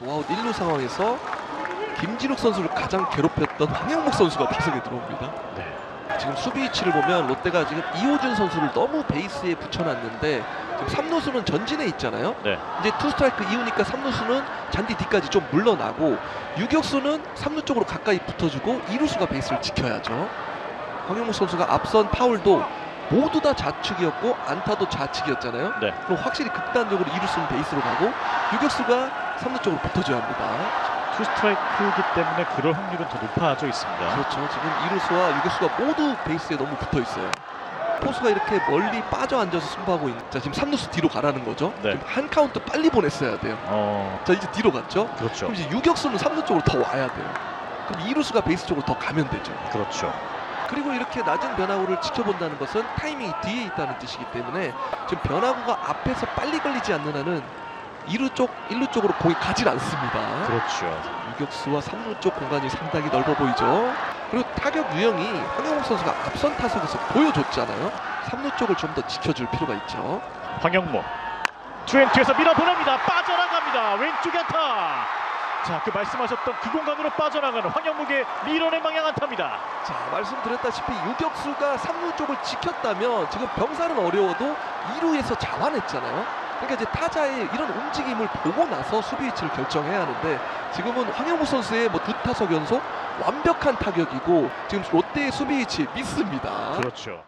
노아웃 1루 상황에서 김진욱 선수를 가장 괴롭혔던 황영목 선수가 타석에 들어옵니다. 네. 지금 수비 위치를 보면 롯데가 지금 이호준 선수를 너무 베이스에 붙여놨는데 지금 3루수는 전진에 있잖아요. 네. 이제 투 스트라이크 이후니까 3루수는 잔디 뒤까지 좀 물러나고 유격수는 3루 쪽으로 가까이 붙어주고 2루수가 베이스를 지켜야죠. 황영목 선수가 앞선 파울도 모두 다 좌측이었고 안타도 좌측이었잖아요. 네. 그럼 확실히 극단적으로 2루수는 베이스로 가고 유격수가 3루 쪽으로 붙어줘야 합니다. 투 스트라이크이기 때문에 그럴 확률은 더 높아져 있습니다. 그렇죠. 지금 이루수와 유격수가 모두 베이스에 너무 붙어 있어요. 포수가 이렇게 멀리 빠져 앉아서 승부하고 있는. 자 지금 3루수 뒤로 가라는 거죠. 네. 지금 한 카운트 빨리 보냈어야 돼요. 어, 자 이제 뒤로 갔죠. 그렇죠. 그럼 이제 유격수는 3루 쪽으로 더 와야 돼요. 그럼 이루수가 베이스 쪽으로 더 가면 되죠. 그렇죠. 그리고 이렇게 낮은 변화구를 지켜본다는 것은 타이밍이 뒤에 있다는 뜻이기 때문에 지금 변화구가 앞에서 빨리 걸리지 않는 한은 2루 쪽, 1루 쪽으로 공이 가질 않습니다. 그렇죠. 유격수와 3루 쪽 공간이 상당히 넓어 보이죠. 그리고 타격 유형이 황영욱 선수가 앞선 타석에서 보여줬잖아요. 3루 쪽을 좀 더 지켜줄 필요가 있죠. 황영모 투엔투에서 밀어보냅니다. 빠져나갑니다. 왼쪽에 안타. 자, 그 말씀하셨던 그 공간으로 빠져나가는 황영목의 밀어낸 방향 안타입니다. 자, 말씀드렸다시피 유격수가 3루 쪽을 지켰다면 지금 병살은 어려워도 2루에서 자완했잖아요. 그러니까 이제 타자의 이런 움직임을 보고 나서 수비 위치를 결정해야 하는데 지금은 황영우 선수의 뭐 두 타석 연속 완벽한 타격이고 지금 롯데의 수비 위치 믿습니다. 그렇죠.